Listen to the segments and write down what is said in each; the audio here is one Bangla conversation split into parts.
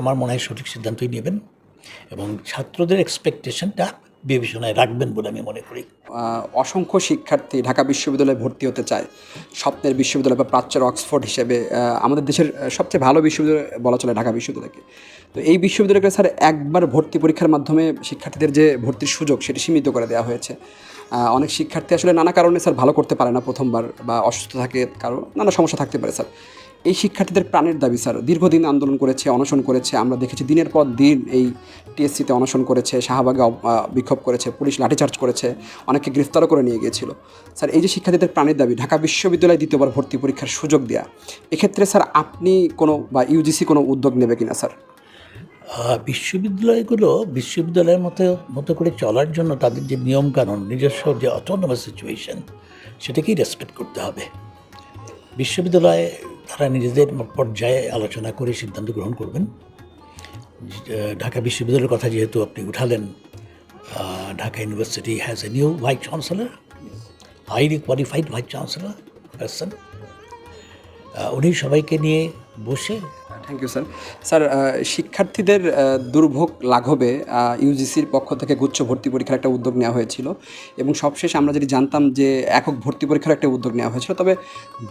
আমার মনে হয় সঠিক সিদ্ধান্তই নেবেন এবং ছাত্রদের এক্সপেকটেশনটা বিবেচনায় রাখবেন বলে আমি মনে করি। অসংখ্য শিক্ষার্থী ঢাকা বিশ্ববিদ্যালয়ে ভর্তি হতে চায়। স্বপ্নের বিশ্ববিদ্যালয় বা প্রাচ্যের অক্সফোর্ড হিসেবে আমাদের দেশের সবচেয়ে ভালো বিশ্ববিদ্যালয় বলা চলে ঢাকা বিশ্ববিদ্যালয়কে। তো এই বিশ্ববিদ্যালয়কে স্যার একবার ভর্তি পরীক্ষার মাধ্যমে শিক্ষার্থীদের যে ভর্তির সুযোগ সেটি সীমিত করে দেওয়া হয়েছে। অনেক শিক্ষার্থী আসলে নানা কারণে স্যার ভালো করতে পারে না প্রথমবার বা অসুস্থ থাকে, কারও নানা সমস্যা থাকতে পারে স্যার। এই শিক্ষার্থীদের প্রাণের দাবি, স্যার। দীর্ঘদিন আন্দোলন করেছে, অনশন করেছে। আমরা দেখেছি দিনের পর দিন এই টিএসসিতে অনশন করেছে, শাহবাগে বিক্ষোভ করেছে, পুলিশ লাঠিচার্জ করেছে, অনেককে গ্রেফতারও করে নিয়ে গিয়েছিল। স্যার, এই যে শিক্ষার্থীদের প্রাণের দাবি, ঢাকা বিশ্ববিদ্যালয়ে দ্বিতীয়বার ভর্তি পরীক্ষার সুযোগ দেওয়া এক্ষেত্রে, স্যার, আপনি কোনো বা ইউজিসি কোনো উদ্যোগ নেবে কিনা, স্যার? বিশ্ববিদ্যালয়গুলো বিশ্ববিদ্যালয়ের মতো মতো করে চলার জন্য তাদের যে নিয়মকানুন, নিজস্ব যে অটোনমাস সিচুয়েশন সেটাকেই রেসপেক্ট করতে হবে। বিশ্ববিদ্যালয়ে তারা নিজেদের পর্যায়ে আলোচনা করে সিদ্ধান্ত গ্রহণ করবেন। ঢাকা বিশ্ববিদ্যালয়ের কথা যেহেতু আপনি উঠালেন Dhaka university has a new vice chancellor highly qualified vice chancellor person উনি সবাইকে নিয়ে বসে থ্যাংক ইউ স্যার স্যার শিক্ষার্থীদের আহ, দুর্ভোগ লাঘবে ইউজিসির পক্ষ থেকে গুচ্ছ ভর্তি পরীক্ষার একটা উদ্যোগ নেওয়া হয়েছিল। এবং সবশেষ আমরা যদি জানতাম যে একক ভর্তি পরীক্ষার একটা উদ্যোগ নেওয়া হয়েছিল তবে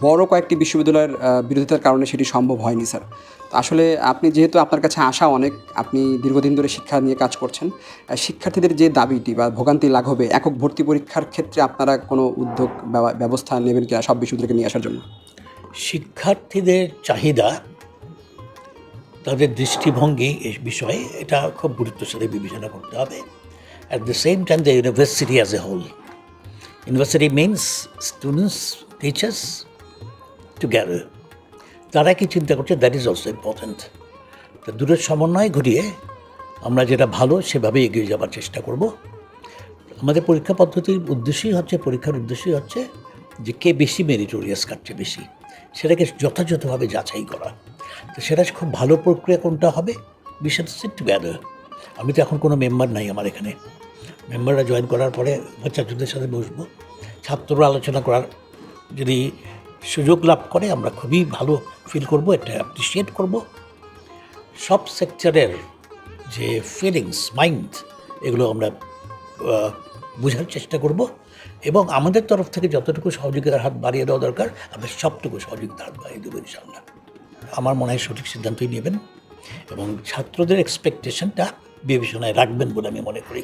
বড় কয়েকটি বিশ্ববিদ্যালয়ের বিরোধিতার কারণে সেটি সম্ভব হয়নি স্যার আসলে আপনি যেহেতু আপনার কাছে আশা অনেক আপনি দীর্ঘদিন ধরে শিক্ষা নিয়ে কাজ করছেন শিক্ষার্থীদের যে দাবিটি বা ভোগান্তি লাঘবে একক ভর্তি পরীক্ষার ক্ষেত্রে আপনারা কোনো উদ্যোগ ব্যবস্থা নেবেন কিনা সব বিশ্ববিদ্যালয়কে নিয়ে আসার জন্য? শিক্ষার্থীদের চাহিদা তাদের দৃষ্টিভঙ্গি এই বিষয়ে এটা খুব গুরুত্বের সাথে বিবেচনা করতে হবে। At the same time the university as a whole university means students teachers together তারা কি চিন্তা করছে? দ্যাট ইজ অলসো ইম্পর্ট্যান্ট তো দূরের সমন্বয় ঘুরিয়ে আমরা যেটা ভালো সেভাবে এগিয়ে যাবার চেষ্টা করব। আমাদের পরীক্ষা পদ্ধতির উদ্দেশ্যই হচ্ছে, পরীক্ষার উদ্দেশ্যই হচ্ছে যে কে বেশি মেরিটোরিয়াস কাটছে বেশি। সেটাকে যথাযথভাবে যাচাই করা। তো সেটা খুব ভালো প্রক্রিয়া কোনটা হবে? বিষয় সিট টুগেদার আমি তো এখন কোনো মেম্বার নাই আমার এখানে। মেম্বাররা জয়েন করার পরে ছাত্রদের সাথে বসবো। ছাত্ররা আলোচনা করার যদি সুযোগ লাভ করে, আমরা খুবই ভালো ফিল করব এটা অ্যাপ্রিসিয়েট করব। সব সেক্টরের যে ফিলিংস মাইন্ড এগুলো আমরা বোঝার চেষ্টা করব। এবং আমাদের তরফ থেকে যতটুকু সহযোগিতার হাত বাড়িয়ে দেওয়া দরকার, আমরা সবটুকু সহযোগিতার হাত বাড়িয়ে দেবো ইনশাআল্লাহ। আমার মনে হয় সঠিক সিদ্ধান্তই নেবেন এবং ছাত্রদের এক্সপেকটেশনটা বিবেচনায় রাখবেন বলে আমি মনে করি।